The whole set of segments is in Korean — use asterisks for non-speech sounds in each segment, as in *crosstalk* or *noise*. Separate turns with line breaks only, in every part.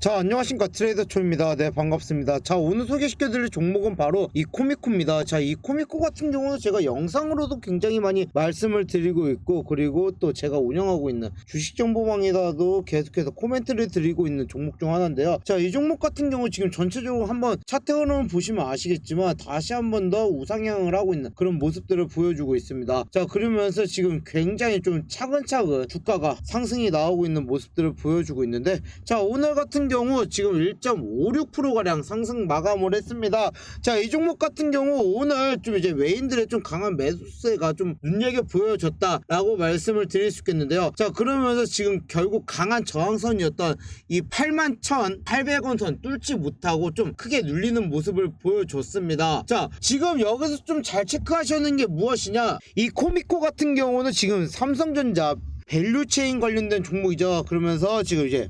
자 안녕하십니까. 트레이더 초입니다. 네 반갑습니다. 자 오늘 소개시켜드릴 종목은 바로 이 코미코입니다. 자 이 코미코 같은 경우는 제가 영상으로도 굉장히 많이 말씀을 드리고 있고 그리고 또 제가 운영하고 있는 주식정보방에다도 계속해서 코멘트를 드리고 있는 종목 중 하나인데요. 자 이 종목 같은 경우 지금 전체적으로 한번 차트 흐름 보시면 아시겠지만 다시 한번 더 우상향을 하고 있는 그런 모습들을 보여주고 있습니다. 자 그러면서 지금 굉장히 좀 차근차근 주가가 상승이 나오고 있는 모습들을 보여주고 있는데 자 오늘 같은 경우 지금 1.56%가량 상승 마감을 했습니다. 자 이 종목 같은 경우 오늘 좀 이제 외인들의 좀 강한 매수세가 좀 눈여겨 보여졌다라고 말씀을 드릴 수 있겠는데요. 자 그러면서 지금 결국 강한 저항선이었던 이 81,800원 선 뚫지 못하고 좀 크게 눌리는 모습을 보여줬습니다. 자 지금 여기서 좀 잘 체크하시는 게 무엇이냐? 이 코미코 같은 경우는 지금 삼성전자 밸류체인 관련된 종목이죠. 그러면서 지금 이제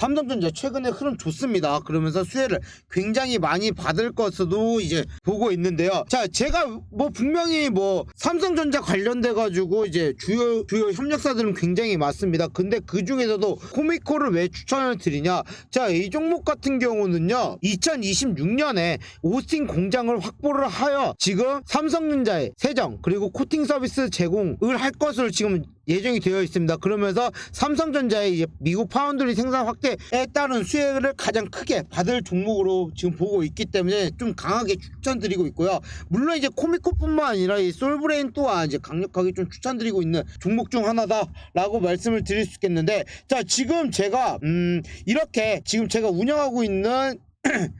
삼성전자 최근에 흐름 좋습니다. 그러면서 수혜를 굉장히 많이 받을 것으로 이제 보고 있는데요. 자, 제가 뭐 분명히 뭐 삼성전자 관련돼 가지고 이제 주요 주요 협력사들은 굉장히 많습니다. 근데 그 중에서도 코미코를 왜 추천을 드리냐? 자, 이 종목 같은 경우는요. 2026년에 오스틴 공장을 확보를 하여 지금 삼성전자의 세정 그리고 코팅 서비스 제공을 할 것으로 지금 예정이 되어 있습니다. 그러면서 삼성전자의 이제 미국 파운드리 생산 확대에 따른 수혜를 가장 크게 받을 종목으로 지금 보고 있기 때문에 좀 강하게 추천드리고 있고요. 물론 이제 코미코뿐만 아니라 이 솔브레인 또한 이제 강력하게 좀 추천드리고 있는 종목 중 하나다라고 말씀을 드릴 수 있겠는데 자 지금 제가 음 이렇게 지금 제가 운영하고 있는 *clears throat*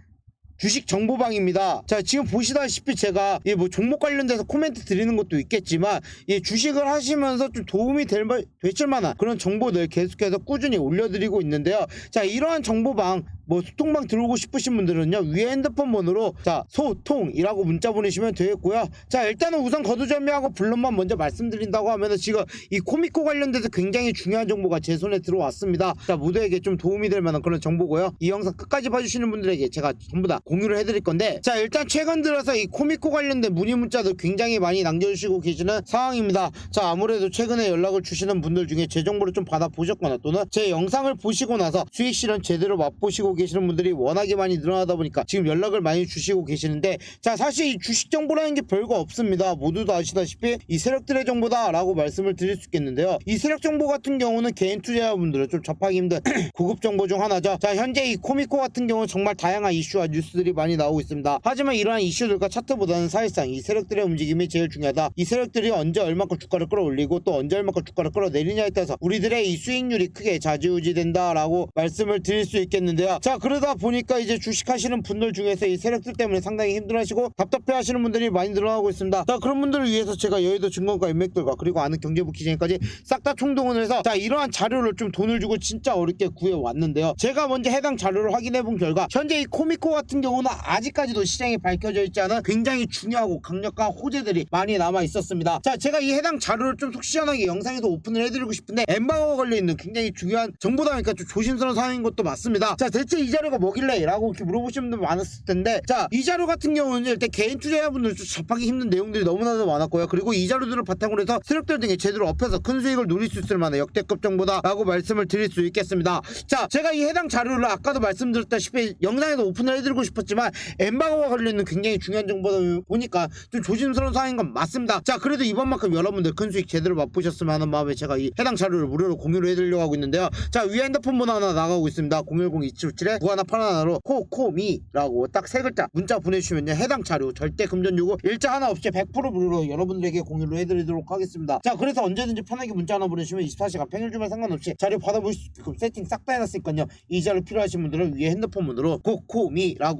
주식 정보방입니다. 자, 지금 보시다시피 제가 이 뭐 종목 관련돼서 코멘트 드리는 것도 있겠지만 이 주식을 하시면서 좀 도움이 될, 마- 되실 만한 그런 정보들 계속해서 꾸준히 올려드리고 있는데요. 자, 이러한 정보방 뭐 소통방 들어오고 싶으신 분들은요 위에 핸드폰 번호로 자 소통이라고 문자 보내시면 되겠고요 자 일단은 우선 거두절미하고 블론만 먼저 말씀드린다고 하면은 지금 이 코미코 관련돼서 굉장히 중요한 정보가 제 손에 들어왔습니다 자 모두에게 좀 도움이 될 만한 그런 정보고요 이 영상 끝까지 봐주시는 분들에게 제가 전부 다 공유를 해드릴 건데 자 일단 최근 들어서 이 코미코 관련된 문의 문자들 굉장히 많이 남겨주시고 계시는 상황입니다. 자 아무래도 최근에 연락을 주시는 분들 중에 제 정보를 좀 받아보셨거나 또는 제 영상을 보시고 나서 수익 실현 제대로 맛보시고 계시는 분들이 워낙에 많이 늘어나다 보니까 지금 연락을 많이 주시고 계시는데 자 사실 이 주식 정보라는 게 별거 없습니다. 모두도 아시다시피 이 세력들의 정보다 라고 말씀을 드릴 수 있겠는데요. 이 세력 정보 같은 경우는 개인 투자자분들은 좀 접하기 힘든 *clears throat* 고급 정보 중 하나죠. 자 현재 이 코미코 같은 경우는 정말 다양한 이슈와 뉴스들이 많이 나오고 있습니다. 하지만 이러한 이슈들과 차트보다는 사실상 이 세력들의 움직임이 제일 중요하다. 이 세력들이 언제 얼마큼 주가를 끌어올리고 또 언제 얼마큼 주가를 끌어내리냐에 따라서 우리들의 이 수익률이 크게 좌지우지된다라고 말씀을 드릴 수 있겠는데요. 자 그러다 보니까 이제 주식하시는 분들 중에서 이 세력들 때문에 상당히 힘들어하시고 답답해하시는 분들이 많이 늘어나고 있습니다. 자 그런 분들을 위해서 제가 여의도 증권가 인맥들과 그리고 아는 경제부 기자님까지 싹 다 총동원을 해서 자 이러한 자료를 좀 돈을 주고 진짜 어렵게 구해왔는데요. 제가 먼저 해당 자료를 확인해 본 결과 현재 이 코미코 같은 경우 는 아직까지도 시장에 밝혀져 있지 않은 굉장히 중요하고 강력한 호재들이 많이 남아 있었습니다. 자 제가 이 해당 자료를 좀 속 시원하게 영상에도 오픈을 해드리고 싶은데 엠바고가 걸려 있는 굉장히 중요한 정보다 보니까 좀 조심스러운 상황인 것도 맞습니다. 자 대체 이 자료가 뭐길래? 라고 이렇게 물어보시는 분들 많았을 텐데 자 이 자료 같은 경우는 일단 개인 투자자분들 좀 접하기 힘든 내용들이 너무나도 많았고요. 그리고 이 자료들을 바탕으로 해서 세력들 등에 제대로 업혀서 큰 수익을 누릴 수 있을 만한 역대급 정보다 라고 말씀을 드릴 수 있겠습니다. 자 제가 이 해당 자료를 아까도 말씀드렸다시피 영상에도 오픈을 해드리고 싶 었지만 엠바고가 걸려있는 굉장히 중요한 정보다 보니까 좀 조심스러운 상황인 건 맞습니다. 자 그래도 이번만큼 여러분들 큰 수익 제대로 맛보셨으면 하는 마음에 제가 이 해당 자료를 무료로 공유를 해드리려고 하고 있는데요. 자 위에 핸드폰 번호 하나 나가고 있습니다. 010-2757에 9181하나로 코코미라고 딱 세 글자 문자 보내주시면요. 해당 자료 절대 금전 요구 일자 하나 없이 100% 무료로 여러분들에게 공유를 해드리도록 하겠습니다. 자 그래서 언제든지 편하게 문자 하나 보내주시면 24시간 평일 주말 상관없이 자료 받아보실 수 있게끔 세팅 싹 다 해놨으니까요. 이 자료 필요하신 분들은 위에 핸드폰 번호로 코코미라고